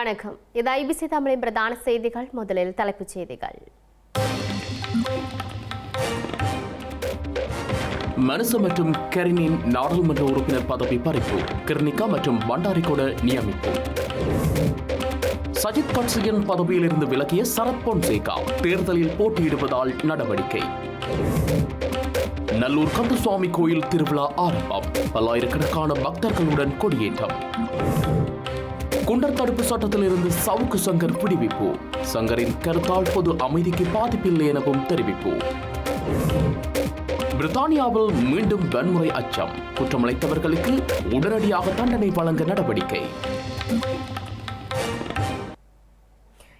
வணக்கம். இது ஐபிசி தமிழின் பிரதான செய்திகள். முதலில் தலைப்புச் செய்திகள். மனச மற்றும் கரினின் நாடாளுமன்ற உறுப்பினர் பதவி பறிப்பு கிர்னிகா மற்றும் பண்டாரிகோட நியமிப்பு. சஜித் கட்சியின் பதவியிலிருந்து விலகிய சரத் பொன்சேகா தேர்தலில் போட்டியிடுவதால் நடவடிக்கை. நல்லூர் கந்தசுவாமி கோயில் திருவிழா ஆரம்பம். பல்லாயிரக்கணக்கான பக்தர்களுடன் கொடியேற்றம். குண்டர் தடுப்பு சட்டத்திலிருந்து சவுக்கு சங்கர் விடுவிப்பு. சங்கரின் கருத்தால் பொது அமைதிக்கு பாதிப்பில்லை எனவும் தெரிவிப்பு. பிரித்தானியாவில் மீண்டும் வன்முறை அச்சம். குற்றமளித்தவர்களுக்கு உடனடியாக தண்டனை வழங்க நடவடிக்கை.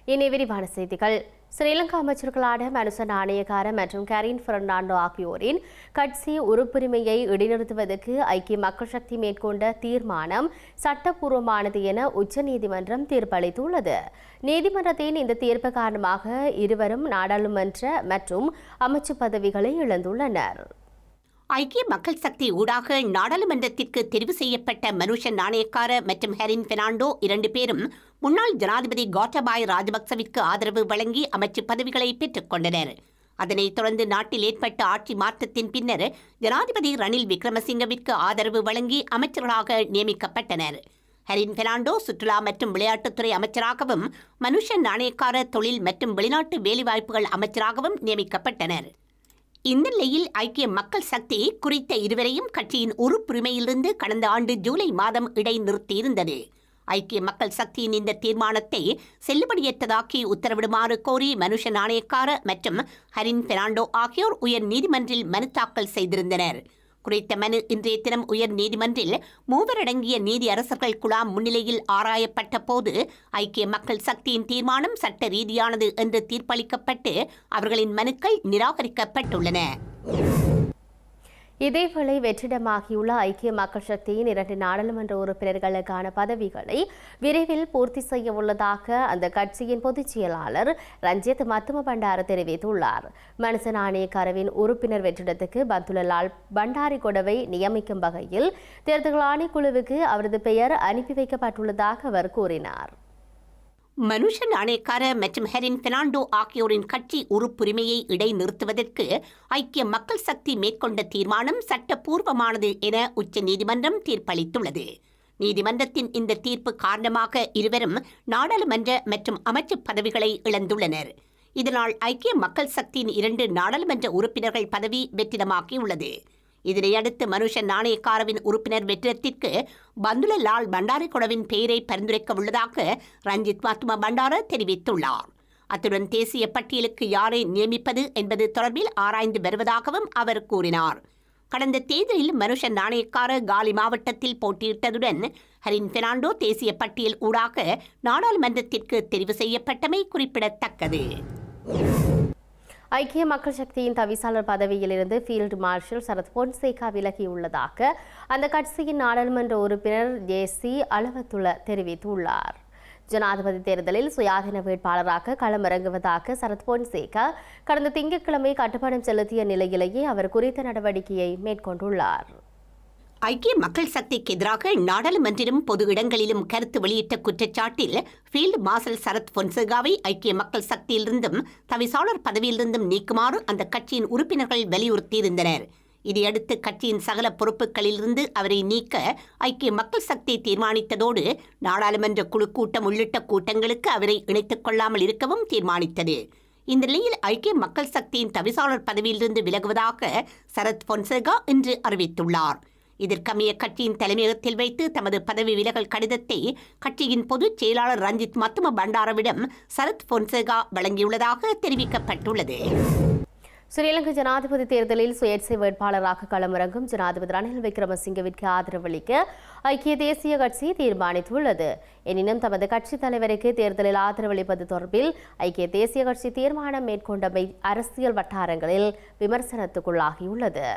இனி விரிவான செய்திகள். ஸ்ரீலங்கா அமைச்சர்களான மனுச நாணயக்கார மற்றும் கரீன் பெர்னாண்டோ ஆகியோரின் கட்சி உறுப்புரிமையை இடைநிறுத்துவதற்கு ஐக்கிய மக்கள் சக்தி மேற்கொண்ட தீர்மானம் சட்டப்பூர்வமானது என உச்சநீதிமன்றம் தீர்ப்பளித்துள்ளது. நீதிமன்றத்தின் இந்த தீர்ப்பு காரணமாக இருவரும் நாடாளுமன்ற மற்றும் அமைச்சு பதவிகளை இழந்துள்ளனர். ஐக்கிய மக்கள் சக்தி ஊடாக நாடாளுமன்றத்திற்கு தெரிவு செய்யப்பட்ட மனுஷ நாணயக்கார மற்றும் ஹெரின் பெர்னாண்டோ இரண்டு பேரும் முன்னாள் ஜனாதிபதி கோட்டபாய் ராஜபக்சவிற்கு ஆதரவு வழங்கி அமைச்சு பதவிகளை பெற்றுக் கொண்டனர். அதனைத் தொடர்ந்து நாட்டில் ஏற்பட்ட ஆட்சி மாற்றத்தின் பின்னர் ஜனாதிபதி ரணில் விக்ரமசிங்கவிற்கு ஆதரவு வழங்கி அமைச்சர்களாக நியமிக்கப்பட்டனர். ஹரின் பெர்னாண்டோ சுற்றுலா மற்றும் விளையாட்டுத்துறை அமைச்சராகவும் மனுஷன் நாணயக்கார தொழில் மற்றும் வெளிநாட்டு வேலைவாய்ப்புகள் அமைச்சராகவும் நியமிக்கப்பட்டனர். இந்த நிலையில் ஐக்கிய மக்கள் சக்தி குறித்த இருவரையும் கட்சியின் உறுப்புரிமையிலிருந்து கடந்த ஆண்டு ஜூலை மாதம் இடைநிறுத்தியிருந்தது. ஐக்கிய மக்கள் சக்தியின் இந்த தீர்மானத்தை செல்லுபடியற்றதாக்கி உத்தரவிடுமாறு கோரி மனுஷ நாணயக்கார மற்றும் ஹரின் பெர்னாண்டோ ஆகியோர் உயர் நீதிமன்றில் மனு தாக்கல் செய்திருந்தனர். குறித்த மனு இன்றைய தினம் உயர் நீதிமன்றில் மூவரடங்கிய நீதி அரசர்கள் குழாம் முன்னிலையில் ஆராயப்பட்ட போது ஐக்கிய மக்கள் சக்தியின் தீர்மானம் சட்ட ரீதியானது என்று தீர்ப்பளிக்கப்பட்டு அவர்களின் மனுக்கள் நிராகரிக்கப்பட்டுள்ளன. இதேவேளை வெற்றிடமாகியுள்ள ஐக்கிய மக்கள் சக்தியின் இரண்டு நாடாளுமன்ற உறுப்பினர்களுக்கான பதவிகளை விரைவில் பூர்த்தி செய்ய உள்ளதாக அந்த கட்சியின் பொதுச் செயலாளர் ரஞ்சித் மத்தும பண்டார தெரிவித்துள்ளார். மனுச நாணயக்காரவின் உறுப்பினர் வெற்றிடத்துக்கு பந்துலலால் பண்டாரி கொடவை நியமிக்கும் வகையில் தேர்தல் ஆணைக்குழுவுக்கு அவரது பெயர் அனுப்பி வைக்கப்பட்டுள்ளதாக அவர் கூறினார். மனுஷன் அணைக்கார மற்றும் ஹெரின் பெர்னாண்டோ ஆகியோரின் கட்சி உறுப்புரிமையை இடைநிறுத்துவதற்கு ஐக்கிய மக்கள் சக்தி மேற்கொண்ட தீர்மானம் சட்டப்பூர்வமானது என உச்ச நீதிமன்றம் தீர்ப்பளித்துள்ளது. நீதிமன்றத்தின் இந்த தீர்ப்பு காரணமாக இருவரும் நாடாளுமன்ற மற்றும் அமைச்சு பதவிகளை இழந்துள்ளனர். இதனால் ஐக்கிய மக்கள் சக்தியின் இரண்டு நாடாளுமன்ற உறுப்பினர்கள் பதவி வெற்றிடமாக்கியுள்ளது இதனையடுத்து மனுஷன் நாணயக்காரவின் உறுப்பினர் வெற்றிடத்திற்கு பந்துலலால் பண்டாரிகொடவின் பெயரை பரிந்துரைக்க உள்ளதாக ரஞ்சித் மாத்துமா பண்டார தெரிவித்துள்ளார். அத்துடன் தேசிய பட்டியலுக்கு யாரை நியமிப்பது என்பது தொடர்பில் ஆராய்ந்து வருவதாகவும் அவர் கூறினார். கடந்த தேர்தலில் மனுஷ நாணயக்கார காலி மாவட்டத்தில் போட்டியிட்டதுடன் ஹரின் பெர்னாண்டோ தேசிய பட்டியல் ஊடாக நாடாளுமன்றத்திற்கு தெரிவு செய்யப்பட்டமை குறிப்பிடத்தக்கது. ஐக்கிய மக்கள் சக்தியின் தவிசாளர் பதவியிலிருந்து ஃபீல்டு மார்ஷல் சரத் பொன்சேகா விலகியுள்ளதாக அந்த கட்சியின் நாடாளுமன்ற உறுப்பினர் ஜே சி தெரிவித்துள்ளார். ஜனாதிபதி தேர்தலில் சுயாதீன வேட்பாளராக களமிறங்குவதாக சரத் பொன்சேகா கடந்த திங்கட்கிழமை கட்டுப்பாடம் செலுத்திய நிலையிலேயே அவர் குறித்த நடவடிக்கையை மேற்கொண்டுள்ளார். ஐக்கிய மக்கள் சக்திக்கு எதிராக நாடாளுமன்றிலும் பொது இடங்களிலும் கருத்து வெளியிட்ட குற்றச்சாட்டில் ஃபீல்டு மார்ஷல் சரத் பொன்சேகாவை ஐக்கிய மக்கள் சக்தியிலிருந்தும் தவிசாளர் பதவியிலிருந்தும் நீக்குமாறு அந்த கட்சியின் உறுப்பினர்கள் வலியுறுத்தியிருந்தனர். இதையடுத்து கட்சியின் சகல பொறுப்புகளிலிருந்து அவரை நீக்க ஐக்கிய மக்கள் சக்தி தீர்மானித்ததோடு நாடாளுமன்ற குழு கூட்டம் உள்ளிட்ட கூட்டங்களுக்கு அவரை இணைத்துக் கொள்ளாமல் இருக்கவும் தீர்மானித்தது. இந்த நிலையில் ஐக்கிய மக்கள் சக்தியின் தவிசாளர் பதவியிலிருந்து விலகுவதாக சரத் பொன்சேகா இன்று அறிவித்துள்ளார். இதற்கமைய கட்சியின் தலைமையகத்தில் வைத்து தமது பதவி விலகல் கடிதத்தை கட்சியின் பொதுச் செயலாளர் ரஞ்சித் மத்தும பண்டாரவிடம் சரத் பொன்சேகா வழங்கியுள்ளதாக தெரிவிக்கப்பட்டுள்ளது. ஸ்ரீலங்கா ஜனாதிபதி தேர்தலில் சுயேட்சை வேட்பாளராக களமிறங்கும் ஜனாதிபதி ரணில் விக்ரமசிங்கவிற்கு ஆதரவளிக்க ஐக்கிய தேசிய கட்சி தீர்மானித்துள்ளது. எனினும் தமது கட்சித் தலைவருக்கு தேர்தலில் ஆதரவளிப்பது தொடர்பில் ஐக்கிய தேசிய கட்சி தீர்மானம் மேற்கொண்டமை அரசியல் வட்டாரங்களில் விமர்சனத்துக்குள்ளாகியுள்ளது.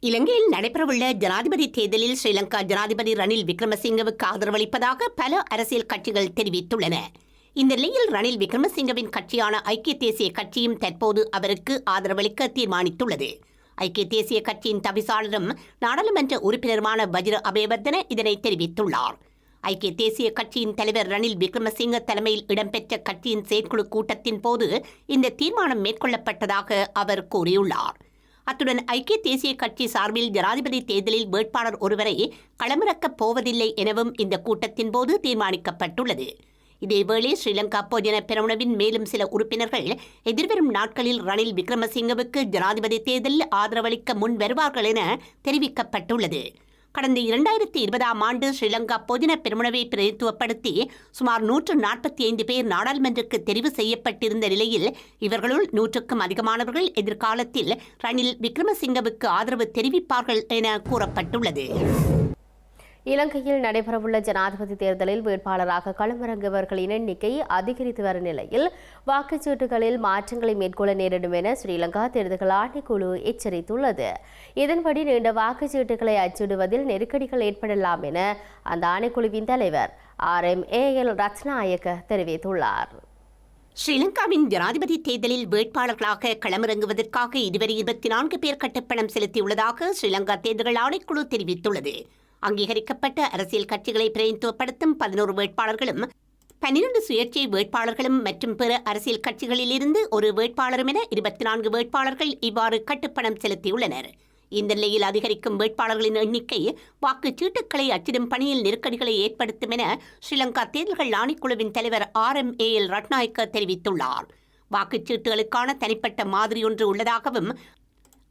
இலங்கையில் நடைபெறவுள்ள ஜனாதிபதி தேர்தலில் ஸ்ரீலங்கா ஜனாதிபதி ரணில் விக்ரமசிங்கவுக்கு ஆதரவளிப்பதாக பல அரசியல் கட்சிகள் தெரிவித்துள்ளன. இந்த நிலையில் ரணில் விக்ரமசிங்கவின் கட்சியான ஐக்கிய தேசிய கட்சியும் தற்போது அவருக்கு ஆதரவளிக்க தீர்மானித்துள்ளது. ஐக்கிய தேசிய கட்சியின் தவிசாளரும் நாடாளுமன்ற உறுப்பினருமான வஜ்ர அபேவர்தன இதனை தெரிவித்துள்ளார். ஐக்கிய தேசிய கட்சியின் தலைவர் ரணில் விக்ரமசிங்க தலைமையில் இடம்பெற்ற கட்சியின் செயற்குழு கூட்டத்தின் போது இந்த தீர்மானம் மேற்கொள்ளப்பட்டதாக அவர் கூறியுள்ளார். அத்துடன் ஐக்கிய தேசிய கட்சி சார்பில் ஜனாதிபதி தேர்தலில் வேட்பாளர் ஒருவரை களமிறக்கப் போவதில்லை எனவும் இந்த கூட்டத்தின் போது தீர்மானிக்கப்பட்டுள்ளது. இதேவேளை ஸ்ரீலங்கா பொதுஜன பெரமுனவின் மேலும் சில உறுப்பினர்கள் எதிர்வரும் நாட்களில் ரணில் விக்ரமசிங்கவுக்கு ஜனாதிபதி தேர்தலில் ஆதரவளிக்க முன் வருவார்கள் என தெரிவிக்கப்பட்டுள்ளது. கடந்த இரண்டாயிரத்தி இருபதாம் ஆண்டு ஸ்ரீலங்கா பொதின பெருமுனவை பிரதித்துவப்படுத்தி சுமார் நூற்று நாற்பத்தி ஐந்து பேர் நாடாளுமன்றக்கு தெரிவு செய்யப்பட்டிருந்த நிலையில் இவர்களுள் நூற்றுக்கும் அதிகமானவர்கள் எதிர்காலத்தில் ரணில் விக்ரமசிங்கவுக்கு ஆதரவு தெரிவிப்பார்கள் என கூறப்பட்டுள்ளது. இலங்கையில் நடைபெறவுள்ள ஜனாதிபதி தேர்தலில் வேட்பாளராக களமிறங்குபவர்களின் எண்ணிக்கை அதிகரித்து வரும் நிலையில் வாக்குச்சீட்டுகளில் மாற்றங்களை மேற்கொள்ள நேரிடும் என ஸ்ரீலங்கா தேர்தல்கள் ஆணைக்குழு எச்சரித்துள்ளது. இதன்படி நீண்ட வாக்குச்சீட்டுகளை அச்சிடுவதில் நெருக்கடிகள் ஏற்படலாம் என அந்த ஆணைக்குழுவின் தலைவர் R M A L Ratnayake தெரிவித்துள்ளார். ஸ்ரீலங்காவின் ஜனாதிபதி தேர்தலில் வேட்பாளர்களாக களமிறங்குவதற்காக இதுவரை இருபத்தி நான்கு பேர் கட்டப்பணம் செலுத்தியுள்ளதாக ஸ்ரீலங்கா தேர்தல் ஆணைக்குழு தெரிவித்துள்ளது. அங்கீகரிக்கப்பட்ட அரசியல் கட்சிகளை பிரதிநிதித்துவப்படுத்தும் பதினோரு வேட்பாளர்களும் பன்னிரண்டு சுயேட்சை வேட்பாளர்களும் மற்றும் பிற அரசியல் கட்சிகளிலிருந்து ஒரு வேட்பாளரும் என இருபத்தி நான்கு வேட்பாளர்கள் இவ்வாறு கட்டுப்பணம் செலுத்தியுள்ளனர். இந்த நிலையில் அதிகரிக்கும் வேட்பாளர்களின் எண்ணிக்கை வாக்குச்சீட்டுக்களை அச்சிடும் பணியில் நெருக்கடிகளை ஏற்படுத்தும் என ஸ்ரீலங்கா தேர்தல்கள் ஆணைக்குழுவின் தலைவர் R M A L Ratnayake தெரிவித்துள்ளார். வாக்குச்சீட்டுகளுக்கான தனிப்பட்ட மாதிரி ஒன்று உள்ளதாகவும்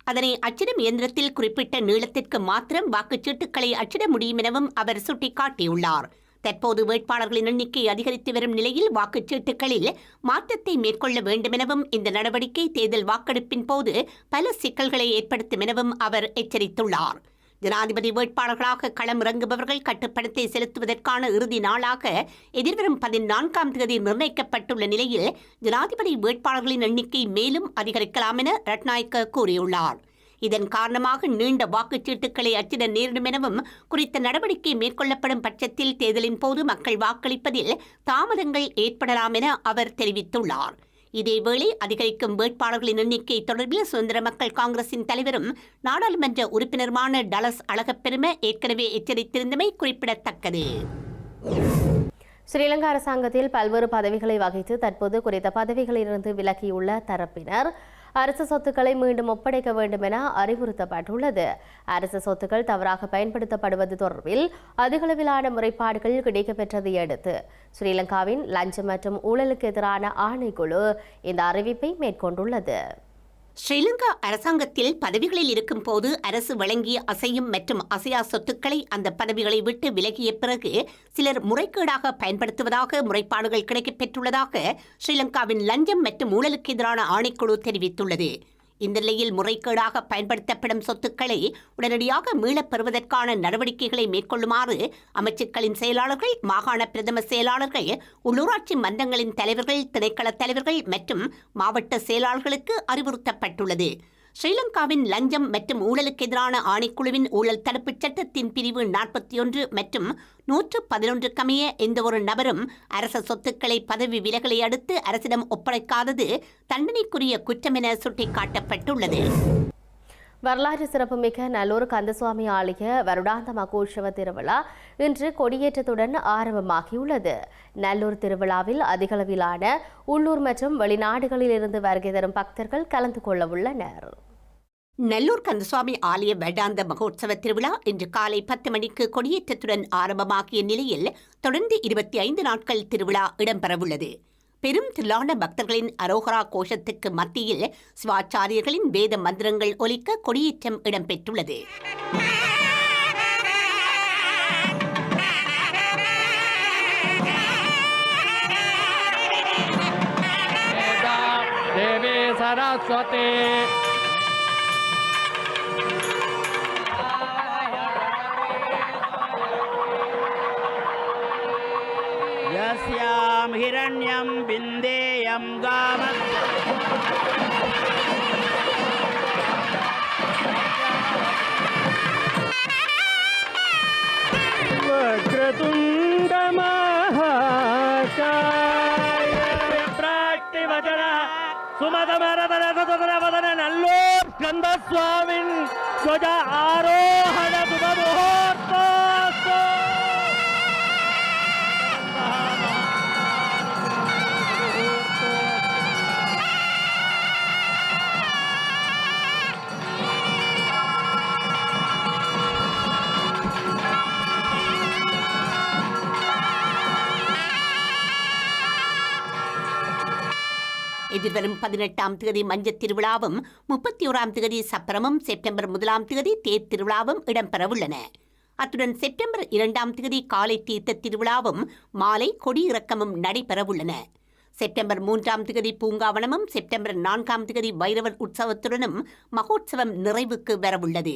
அதனை அச்சிடும் இயந்திரத்தில் குறிப்பிட்ட நீளத்திற்கு மாத்திரம் வாக்குச்சீட்டுகளை அச்சிட முடியும் எனவும் அவர் சுட்டிக்காட்டியுள்ளார். தற்போது வேட்பாளர்களின் எண்ணிக்கை அதிகரித்து வரும் நிலையில் வாக்குச்சீட்டுகளில் மாற்றத்தை மேற்கொள்ள வேண்டுமெனவும் இந்த நடவடிக்கை தேர்தல் வாக்கெடுப்பின் போது பல சிக்கல்களை ஏற்படுத்தும் எனவும் அவர் எச்சரித்துள்ளார். ஜனாதிபதி வேட்பாளர்களாக களமிறங்குபவர்கள் கட்டுப்பணத்தை செலுத்துவதற்கான இறுதி நாளாக எதிர்வரும் பதினான்காம் தேதி நிர்ணயிக்கப்பட்டுள்ள நிலையில் ஜனாதிபதி வேட்பாளர்களின் எண்ணிக்கை மேலும் அதிகரிக்கலாம் என ரட்நாயக்க கூறியுள்ளார். இதன் காரணமாக நீண்ட வாக்குச்சீட்டுகளை அச்சிட நேரிடும் எனவும் குறித்த நடவடிக்கை மேற்கொள்ளப்படும் பட்சத்தில் தேர்தலின் போது மக்கள் வாக்களிப்பதில் தாமதங்கள் ஏற்படலாம் என அவர் தெரிவித்துள்ளார். இதேவேளை அதிகரிக்கும் வேட்பாளர்களின் எண்ணிக்கை தொடர்பில் சுதந்திர மக்கள் காங்கிரசின் தலைவரும் நாடாளுமன்ற உறுப்பினருமான டலஸ் அழகப்பெரும ஏற்கனவே எச்சரித்திருந்தமை குறிப்பிடத்தக்கது. ஸ்ரீலங்கா அரசாங்கத்தில் பல்வேறு பதவிகளை வகித்து தற்போது குறித்த பதவிகளிலிருந்து விலகியுள்ள தரப்பினர் அரசு சொத்துக்களை மீண்டும் ஒப்படைக்க வேண்டும் என அறிவுறுத்தப்பட்டுள்ளது. அரசு சொத்துக்கள் தவறாக பயன்படுத்தப்படுவது தொடர்பில் அதிகளவிலான முறைப்பாடுகள் கிடைக்கப்பெற்றதை அடுத்து. ஸ்ரீலங்காவின் லஞ்சம் மற்றும் ஊழலுக்கு எதிரான ஆணைக்குழு இந்த அறிவிப்பை மேற்கொண்டுள்ளது. ஸ்ரீலங்கா அரசாங்கத்தில் பதவிகளில் இருக்கும் போது அரசு வழங்கிய அசையும் மற்றும் அசையா சொத்துக்களை அந்த பதவிகளை விட்டு விலகிய பிறகு சிலர் முறைகேடாக பயன்படுத்துவதாக முறைப்பாடுகள் கிடைக்கப்பெற்றுள்ளதாக ஸ்ரீலங்காவின் லஞ்சம் மற்றும் ஊழலுக்கு எதிரான ஆணைக்குழு தெரிவித்துள்ளது. இந்த நிலையில் முறைகேடாக பயன்படுத்தப்படும் சொத்துக்களை உடனடியாக மீளப் பெறுவதற்கான நடவடிக்கைகளை மேற்கொள்ளுமாறு அமைச்சர்களின் செயலாளர்கள் மாகாண பிரதம செயலாளர்கள் உள்ளூராட்சி மன்றங்களின் தலைவர்கள் திணைக்கள தலைவர்கள் மற்றும் மாவட்ட செயலாளர்களுக்கு அறிவுறுத்தப்பட்டுள்ளது. ஸ்ரீலங்காவின் லஞ்சம் மற்றும் ஊழலுக்கு எதிரான ஆணைக்குழுவின் ஊழல் தடுப்புச் சட்டத்தின் பிரிவு நாற்பத்தி ஒன்று மற்றும் நூற்று பதினொன்று கமைய எந்தவொரு நபரும் அரச சொத்துக்களை பதவி விலகலை அடுத்து அரசிடம் ஒப்படைக்காதது தண்டனைக்குரிய குற்றம் என சுட்டிக்காட்டப்பட்டுள்ளது. வரலாற்று சிறப்புமிக்க நல்லூர் கந்தசுவாமி ஆலய வருடாந்த மகோற்சவ திருவிழா இன்று கொடியேற்றத்துடன் ஆரம்பமாகியுள்ளது. நல்லூர் திருவிழாவில் அதிகளவிலான உள்ளூர் மற்றும் வெளிநாடுகளில் இருந்து வருகை தரும் பக்தர்கள் கலந்து கொள்ள உள்ளனர். நல்லூர் கந்தசுவாமி ஆலய வருடாந்த மகோத்சவ திருவிழா இன்று காலை பத்து மணிக்கு கொடியேற்றத்துடன் ஆரம்பமாகிய நிலையில் தொடர்ந்து இருபத்தி ஐந்து நாட்கள் திருவிழா இடம்பெறவுள்ளது. பெரும் திரளான பக்தர்களின் அரோகரா கோஷத்துக்கு மத்தியில் சிவாச்சாரியர்களின் வேத மந்திரங்கள் ஒலிக்க கொடியேற்றம் இடம்பெற்றுள்ளது. தேவி శరణ్యం బిందేయం గామ వక్రతుండమహాకాయ ప్రాక్తివచన సుమతమరతనవదన నల్లూర్ ఆరోహణ శుభ எதிர்வரும் பதினெட்டாம் தேதி மஞ்சத் திருவிழாவும் முப்பத்தி ஓராம் தேதி சப்பரமும் செப்டம்பர் முதலாம் தேதி தேர் திருவிழாவும் இடம்பெறவுள்ளன. அத்துடன் செப்டம்பர் இரண்டாம் தேதி காலை தீர்த்த திருவிழாவும் மாலை கொடியிறக்கமும் நடைபெறவுள்ளன. செப்டம்பர் மூன்றாம் தேதி பூங்காவனமும் செப்டம்பர் நான்காம் தேதி வைரவர் உற்சவத்துடனும் மகோற்சவம் நிறைவுக்கு வரவுள்ளது.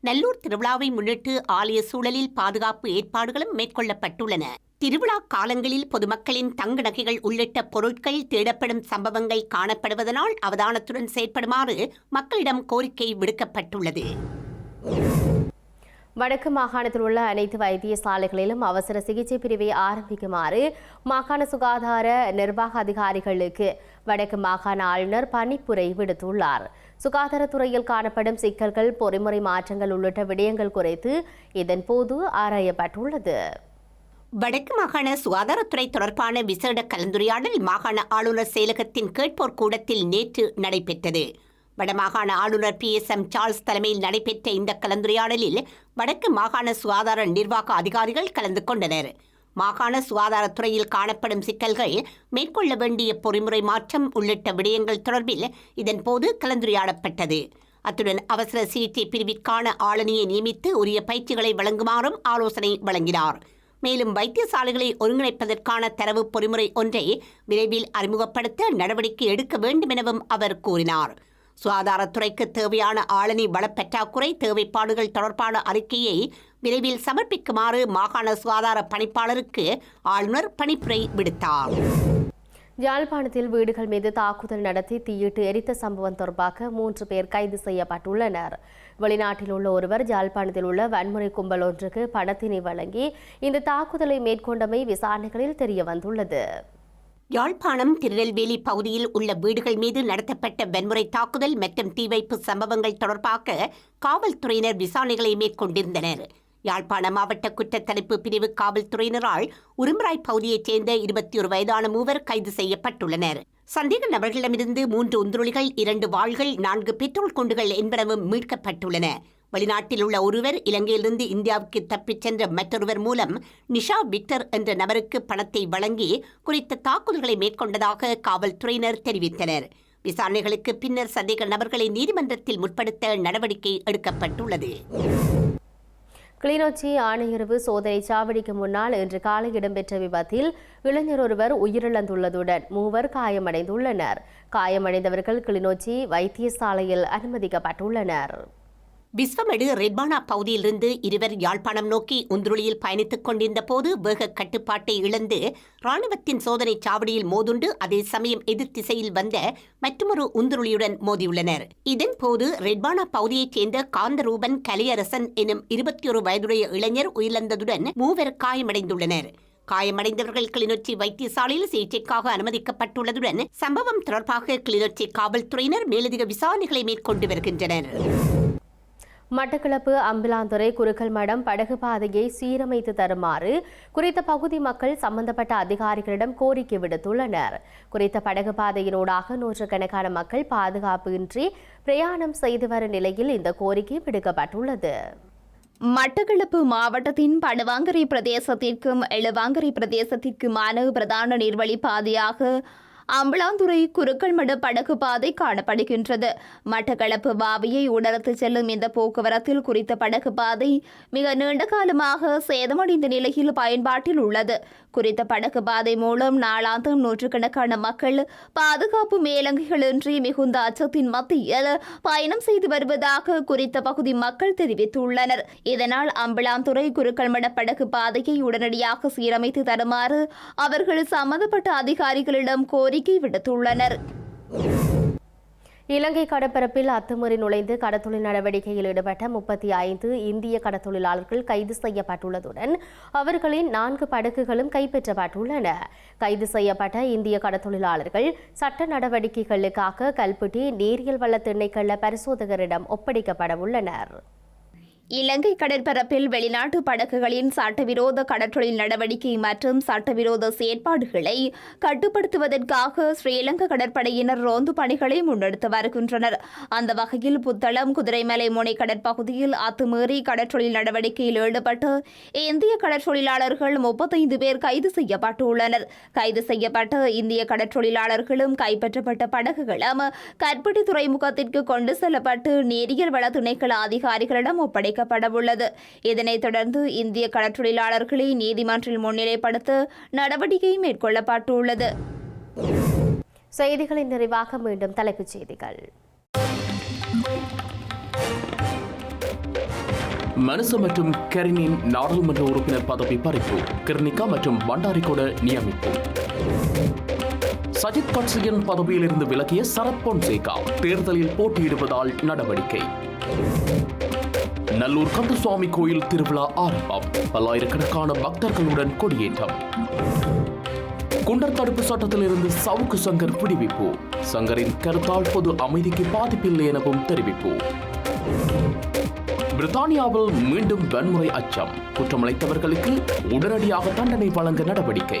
நல்லூர் திருவிழாவை முன்னிட்டு ஆலய சூழலில் பாதுகாப்பு ஏற்பாடுகளும் மேற்கொள்ளப்பட்டுள்ளன. திருவிழா காலங்களில் பொதுமக்களின் தங்க நகைகள் உள்ளிட்ட பொருட்கள் தேடப்படும் சம்பவங்கள் காணப்படுவதனால் அவதானத்துடன் செயற்படுமாறு மக்களிடம் கோரிக்கை விடுக்கப்பட்டுள்ளது. வடக்கு மாகாணத்தில் உள்ள அனைத்து வைத்தியசாலைகளிலும் அவசர சிகிச்சை பிரிவை ஆரம்பிக்குமாறு மாகாண சுகாதார நிர்வாக அதிகாரிகளுக்கு வடக்கு மாகாண ஆளுநர் பணிப்புரை விடுத்துள்ளார். சுகாதாரத்துறையில் காணப்படும் சிக்கல்கள் பொறிமுறை மாற்றங்கள் உள்ளிட்ட விடயங்கள் குறித்து இதன்போது ஆராயப்பட்டுள்ளது. வடக்கு மாகாண சுகாதாரத்துறை தொடர்பான விசேட கலந்துரையாடல் மாகாண ஆளுநர் செயலகத்தின் கேட்போர் கூடத்தில் நேற்று நடைபெற்றது. வடமாகாண ஆளுநர் பி. எஸ். எம். சார்ல்ஸ் தலைமையில் நடைபெற்ற இந்த கலந்துரையாடலில் வடக்கு மாகாண சுகாதார நிர்வாக அதிகாரிகள் கலந்து கொண்டனர். மாகாண சுகாதாரத்துறையில் காணப்படும் சிக்கல்கள் மேற்கொள்ள வேண்டிய பொறிமுறை மாற்றம் உள்ளிட்ட விடயங்கள் தொடர்பில் இதன்போது கலந்துரையாடப்பட்டது. அத்துடன் அவசர சிகிச்சை பிரிவிற்கான ஆளணியை நியமித்து உரிய பயிற்சிகளை வழங்குமாறும் ஆலோசனை வழங்கினார். மேலும் வைத்தியசாலைகளை ஒருங்கிணைப்பதற்கான தரவு பொறிமுறை ஒன்றை விரைவில் அறிமுகப்படுத்த நடவடிக்கை எடுக்க வேண்டும் எனவும் அவர் கூறினார். சுகாதாரத்துறைக்கு தேவையான ஆளணி வளப்பற்றாக்குறை தேவைப்பாடுகள் தொடர்பான அறிக்கையை விரைவில் சமர்ப்பிக்குமாறு மாகாண சுகாதார பணிப்பாளருக்கு ஆளுநர் பணிப்புரை விடுத்தார். யாழ்ப்பாணத்தில் வீடுகள் மீது தாக்குதல் நடத்தி தீயிட்டு எரித்த சம்பவம் தொடர்பாக மூன்று பேர் கைது செய்யப்பட்டுள்ளனர். வெளிநாட்டில் உள்ள ஒருவர் யாழ்ப்பாணத்தில் உள்ள வன்முறை கும்பல் ஒன்றுக்கு பணத்தினை வழங்கி இந்த தாக்குதலை மேற்கொண்டமை விசாரணைகளில் தெரிய வந்துள்ளது யாழ்ப்பாணம் திருநெல்வேலி பகுதியில் உள்ள வீடுகள் மீது நடத்தப்பட்ட வன்முறை தாக்குதல் மற்றும் தீ வைப்பு சம்பவங்கள் தொடர்பாக காவல்துறையினர் விசாரணைகளை மேற்கொண்டிருந்தனர். யாழ்ப்பாண மாவட்ட குற்றத்தடுப்பு பிரிவு காவல்துறையினரால் உரும்பராய் பகுதியைச் சேர்ந்த இருபத்தி ஒரு வயதான மூவர் கைது செய்யப்பட்டுள்ளனர். சந்தேக நபர்களிடமிருந்து மூன்று உந்துருளிகள் இரண்டு வாள்கள் நான்கு பெட்ரோல் குண்டுகள் என்பனவும் மீட்கப்பட்டுள்ளன. வெளிநாட்டில் உள்ள ஒருவர் இலங்கையிலிருந்து இந்தியாவுக்கு தப்பிச் சென்ற மற்றொருவர் மூலம் நிஷா விக்டர் என்ற நபருக்கு பணத்தை வழங்கி குறித்த தாக்குதல்களை மேற்கொண்டதாக காவல்துறையினர் தெரிவித்தனர். விசாரணைகளுக்கு பின்னர் சந்தேக நபர்களை நீதிமன்றத்தில் முற்படுத்த நடவடிக்கை எடுக்கப்பட்டுள்ளது. கிளிநொச்சி ஆணையரவு சோதனை சாவடிக்கு முன்னால் இன்று காலை இடம்பெற்ற விபத்தில் இளைஞர் ஒருவர் உயிரிழந்துள்ளதுடன் மூவர் காயமடைந்துள்ளனர். காயமடைந்தவர்கள் கிளிநொச்சி வைத்தியசாலையில் அனுமதிக்கப்பட்டுள்ளனர். விஸ்வமெடு ரெட்பானா பகுதியிலிருந்து இருவர் யாழ்ப்பாணம் நோக்கி உந்துருளியில் பயணித்துக் கொண்டிருந்த போது வேக கட்டுப்பாட்டை இழந்து ராணுவத்தின் சோதனை சாவடியில் மோதுண்டு அதே சமயம் எதிர் திசையில் வந்த மற்றொரு உந்துருளியுடன் மோதியுள்ளனர். இதன் போது ரெட்பானா பகுதியைச் சேர்ந்த காந்தரூபன் கலியரசன் எனும் இருபத்தி ஒரு வயதுடைய இளைஞர் உயிரிழந்ததுடன் மூவர் காயமடைந்துள்ளனர். காயமடைந்தவர்கள் கிளிநொச்சி வைத்தியசாலையில் சிகிச்சைக்காக அனுமதிக்கப்பட்டுள்ளதுடன் சம்பவம் தொடர்பாக கிளிநொச்சி காவல்துறையினர் மேலதிக விசாரணைகளை மேற்கொண்டு வருகின்றனர். மட்டக்களப்பு அம்பிலாந்துறை குருக்கல் மடம் படகு பாதையை சீரமைத்து தருமாறு குறித்த பகுதி மக்கள் சம்பந்தப்பட்ட அதிகாரிகளிடம் கோரிக்கை விடுத்துள்ளனர். குறித்த படகு பாதையினூடாக நூற்றுக்கணக்கான மக்கள் பாதுகாப்பு இன்றி பிரயாணம் செய்து வரும் நிலையில் இந்த கோரிக்கை விடுக்கப்பட்டுள்ளது. மட்டக்களப்பு மாவட்டத்தின் படுவாங்கரை பிரதேசத்திற்கும் எழுவாங்கரை பிரதேசத்திற்குமான பிரதான நீர்வழி பாதையாக அம்பலாந்துறை குறுக்கல்மடு படகு பாதை காணப்படுகின்றது. மட்டக்களப்பு பாவியை உடலத்து செல்லும் இந்த போக்குவரத்தில் குறித்த படகு பாதை மிக நீண்ட காலமாக சேதமடைந்த நிலையில் பயன்பாட்டில் உள்ளது. குறித்த படகு பாதை மூலம் நாளாந்தம் நூற்றுக்கணக்கான மக்கள் பாதுகாப்பு மேலங்கைகளின்றி மிகுந்த அச்சத்தின் மத்தியில் பயணம் செய்து வருவதாக குறித்த பகுதி மக்கள் தெரிவித்துள்ளனர். இதனால் அம்பலாந்துறை குறுக்கல்மட படகு பாதையை உடனடியாக சீரமைத்து தருமாறு அவர்கள் சம்பந்தப்பட்ட அதிகாரிகளிடம் கோரி கோரிக்கை விடுத்துள்ளனர். இலங்கை கடற்பரப்பில் அத்துமீறி நுழைந்து கடத்தொழில் நடவடிக்கையில் ஈடுபட்ட முப்பத்தி ஐந்து இந்திய கடத்தொழிலாளர்கள் கைது செய்யப்பட்டுள்ளதுடன் அவர்களின் நான்கு படகுகளும் கைப்பற்றப்பட்டுள்ளன. கைது செய்யப்பட்ட இந்திய கடத்தொழிலாளர்கள் சட்ட நடவடிக்கைகளுக்காக கல்புட்டி நீரியல் வள திணைக்கள பரிசோதகரிடம் ஒப்படைக்கப்பட உள்ளனர். இலங்கை கடற்பரப்பில் வெளிநாட்டு படகுகளின் சட்டவிரோத கடற்றொழில் நடவடிக்கை மற்றும் சட்டவிரோத செயற்பாடுகளை கட்டுப்படுத்துவதற்காக ஸ்ரீலங்கா கடற்படையினர் ரோந்து பணிகளை முன்னெடுத்து வருகின்றனர். அந்த வகையில் புத்தளம் குதிரைமலை முனை கடற்பகுதியில் அத்துமீறி கடற்றொழில் நடவடிக்கையில் ஈடுபட்டு இந்திய கடற்றொழிலாளர்கள் முப்பத்தைந்து பேர் கைது செய்யப்பட்டுள்ளனர். கைது செய்யப்பட்ட இந்திய கடற்றொழிலாளர்களும் கைப்பற்றப்பட்ட படகுகளும் கற்பட்டி துறைமுகத்திற்கு கொண்டு செல்லப்பட்டு நேரியல் வள திணைக்கள அதிகாரிகளிடம் ஒப்படைக்க உள்ளது இதனைத் தொடர்ந்து இந்திய கடற்றொழிலாளர்களை நீதிமன்றில் முன்னிலைப்படுத்த நடவடிக்கை மேற்கொள்ளப்பட்டுள்ளது. செய்திகளின் நிறைவாக மீண்டும் தலைப்புச் செய்திகள். மனுச மற்றும் கரினின் நாடாளுமன்ற உறுப்பினர் பதவி பறிப்பு கிர்னிகா மற்றும் பண்டாரிகொட நியமிப்பு. சஜித் கட்சியின் பதவியிலிருந்து விலகிய சரத் பொன்சேகா தேர்தலில் போட்டியிடுவதால் நடவடிக்கை. நல்லூர் கந்தசுவாமி கோயில் திருவிழா ஆரம்பம். பல்லாயிரக்கணக்கான பக்தர்களுடன் கொடியேற்றம். குண்டர் தடுப்பு சட்டத்திலிருந்து சவுக்கு சங்கர் விடுவிப்பு. சங்கரின் கருத்தால் பொது அமைதிக்கு பாதிப்பில்லை எனவும் தெரிவிப்பு. பிரித்தானியாவில் மீண்டும் வன்முறை அச்சம். குற்றமளித்தவர்களுக்கு உடனடியாக தண்டனை வழங்க நடவடிக்கை.